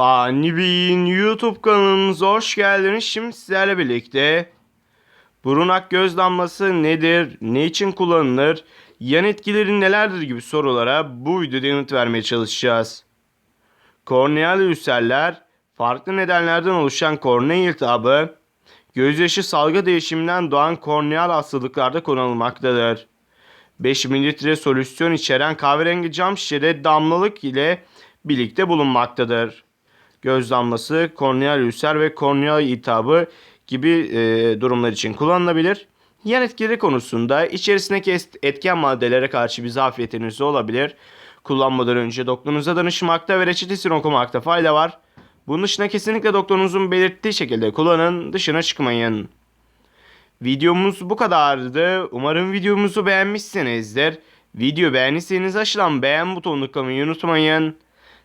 Fani Bey'in YouTube kanalımıza hoş geldiniz. Şimdi sizlerle birlikte burun ak göz damlası nedir, ne için kullanılır, yan etkileri nelerdir gibi sorulara bu videoda yanıt vermeye çalışacağız. Korneal ülserler, farklı nedenlerden oluşan kornea iltihabı, gözyaşı salgı değişiminden doğan korneal hastalıklarda kullanılmaktadır. 5 mililitre solüsyon içeren kahverengi cam şişede damlalık ile birlikte bulunmaktadır. Göz damlası, korneal ülser ve korneal iltihabı gibi e, durumlar için kullanılabilir. Yan etkileri konusunda içerisindeki etken maddelere karşı bir zafiyetiniz olabilir. Kullanmadan önce doktorunuza danışmakta ve reçetesini okumakta fayda var. Bunun dışında kesinlikle doktorunuzun belirttiği şekilde kullanın, dışına çıkmayın. Videomuz bu kadardı. Umarım videomuzu beğenmişsinizdir. Video beğendiyseniz aşağıdan beğen butonuna tıklamayı unutmayın.